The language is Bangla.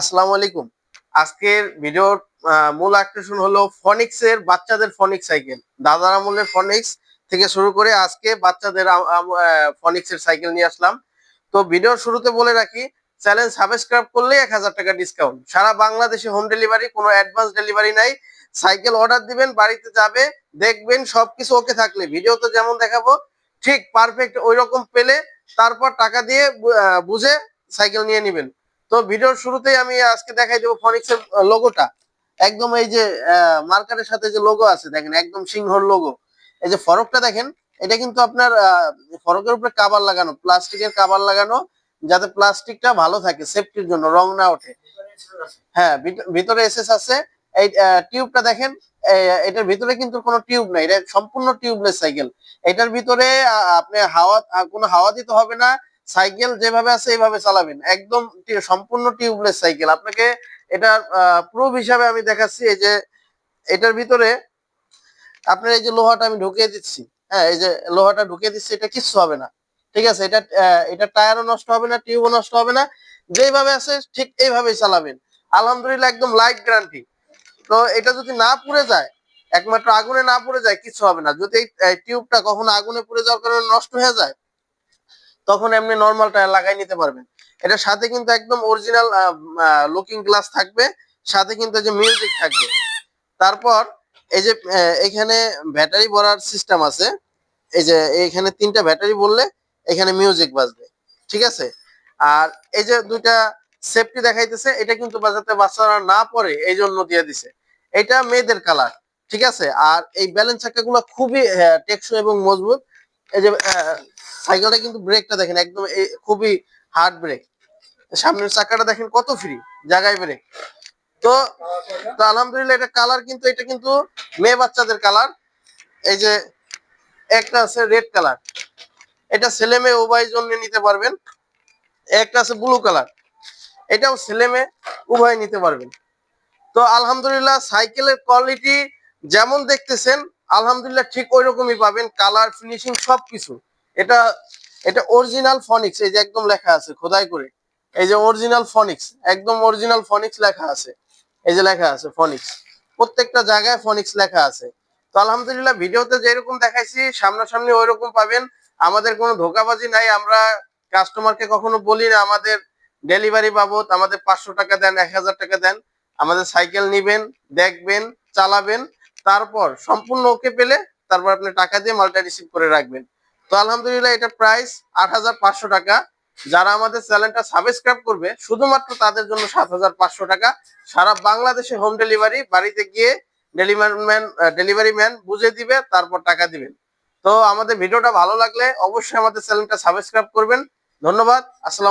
আসসালামু আলাইকুম। আজকের ভিডিওর মূল আকর্ষণ হলো ফনিক্স এর বাচ্চাদের ফনিক্স সাইকেল। দাদার আমলের ফনিক্স থেকে শুরু করে আজকে বাচ্চাদের ফনিক্স এর সাইকেল নিয়ে আসলাম। তো ভিডিওর শুরুতে বলে রাখি চ্যানেল সাবস্ক্রাইব করলে এক হাজার টাকা ডিসকাউন্ট সারা বাংলাদেশে হোম ডেলিভারি কোনো অ্যাডভান্স ডেলিভারি নাই। সাইকেল অর্ডার দিবেন, বাড়িতে যাবে, দেখবেন সবকিছু ওকে থাকলে। ভিডিওতে যেমন দেখাবো, ঠিক পারফেক্ট ওই রকম পেলে তারপর টাকা দিয়ে বুঝে সাইকেল নিয়ে নেবেন। তো ভিডিওর শুরুতেই আমি আজকে দেখাই দেবো ফনিক্স এর লোগোটা একদম এই যে মার্কারের সাথে যে লোগো আছে, দেখেন, একদম সিংহর লোগো এই যে ফরকটা দেখেন, এটা কিন্তু আপনার ফরকের উপরে কাবার লাগানো প্লাস্টিকের কাবার লাগানো, যাতে প্লাস্টিকটা ভালো থাকে সেফটির জন্য, রং না ওঠে। হ্যাঁ ভিত- ভিতরে এসএস আছে। এই টিউবটা দেখেন এটার ভিতরে কিন্তু কোনো টিউব নাই, এটা সম্পূর্ণ টিউবলেস সাইকেল এটার ভিতরে আপনি হাওয়া কোনো হাওয়া দিতে হবে না সাইকেল যেভাবে আছে, এইভাবে চালাবেন। একদম সম্পূর্ণ টিউবলেস সাইকেল। আপনাকে এটার প্রুফ হিসাবে আমি দেখাচ্ছি, এই যে এটার ভিতরে আপনার এই যে লোহাটা আমি ঢুকিয়ে দিচ্ছি হ্যাঁ এই যে লোহাটা ঢুকিয়ে দিচ্ছি, এটা কিচ্ছু হবে না। ঠিক আছে? এটা এটা টায়ারও নষ্ট হবে না, টিউবও নষ্ট হবে না। যেইভাবে আছে, ঠিক এইভাবেই চালাবেন। আলহামদুলিল্লাহ, একদম লাইট গ্যারান্টি তো এটা যদি না পুড়ে যায়, একমাত্র আগুনে না পুড়ে যায় কিছু হবে না। যদি এই টিউবটা কখনো আগুনে পুড়ে যাওয়ার কারণে নষ্ট হয়ে যায় তখন এমনি নর্মাল টায়ার লাগাই নিতে পারবেন। এটার সাথে কিন্তু একদম অরিজিনাল লুকিং গ্লাস থাকবে, সাথে কিন্তু যে মিউজিক থাকবে। তারপর এই যে এখানে ব্যাটারি ভরার সিস্টেম আছে। এই যে, এখানে তিনটা ব্যাটারি বললে এখানে মিউজিক বাজবে, ঠিক আছে? আর এই যে দুইটা সেফটি দেখাইতেছে, এটা কিন্তু বাজাতে বাচ্চারা না পড়ে এই জন্য দিয়ে দিছে। এটা মেয়েদের কালার ঠিক আছে? আর এই ব্যালেন্স চাকাগুলো খুবই টেকসই এবং মজবুত। এই যে সাইকেলটা কিন্তু ব্রেকটা দেখেন, একদম খুবই হার্ড ব্রেক সামনের চাকাটা দেখেন কত ফ্রি জায়গায় ব্রেক তো তো আলহামদুলিল্লাহ এটা কালার কিন্তু, এটা কিন্তু মেয়ে বাচ্চাদের কালার এই যে, একটা আছে রেড কালার এটা ছেলে মেয়ে উভয় জন্য নিতে পারবেন। একটা আছে ব্লু কালার এটাও ছেলে মেয়ে উভয় নিতে পারবেন। তো আলহামদুলিল্লাহ সাইকেলের কোয়ালিটি যেমন দেখতেছেন আলহামদুলিল্লাহ ঠিক ওই রকমই পাবেন কালার ফিনিশিং সবকিছু। এটা এটা অরিজিনাল ফনিক্স এই যে একদম লেখা আছে, খোদাই করে। এই যে অরিজিনাল ফনিক্স একদম অরিজিনাল ফনিক্স লেখা আছে। এই যে লেখা আছে ফনিক্স প্রত্যেকটা জায়গায় ফনিক্স লেখা আছে। তো আলহামদুলিল্লাহ, ভিডিওতে যেরকম দেখাইছি, সামনাসামনি ওই রকম পাবেন। আমাদের কোনো ধোকাবাজি নাই, আমরা কাস্টমারকে কখনো বলি না, আমাদের ডেলিভারি বাবদ, আমাদের পাঁচশো টাকা দেন, এক হাজার টাকা দেন। আমাদের সাইকেল নিবেন, দেখবেন, চালাবেন। তারপর সম্পূর্ণ ওকে পেলে তারপর আপনি টাকা দিয়ে মালটা রিসিভ করে রাখবেন। তো আলহামদুলিল্লাহ এটা প্রাইস আট টাকা। যারা আমাদের চ্যানেলটা সাবস্ক্রাইব করবে, শুধুমাত্র তাদের জন্য সাত হাজার পাঁচশো টাকা। সারা বাংলাদেশে হোম ডেলিভারি বাড়িতে গিয়ে ডেলিভারি ডেলিভারি ম্যান বুঝে দিবে, তারপর টাকা দিবেন। তো আমাদের ভিডিওটা ভালো লাগলে অবশ্যই আমাদের চ্যানেলটা সাবস্ক্রাইব করবেন। ধন্যবাদ, আসসালাম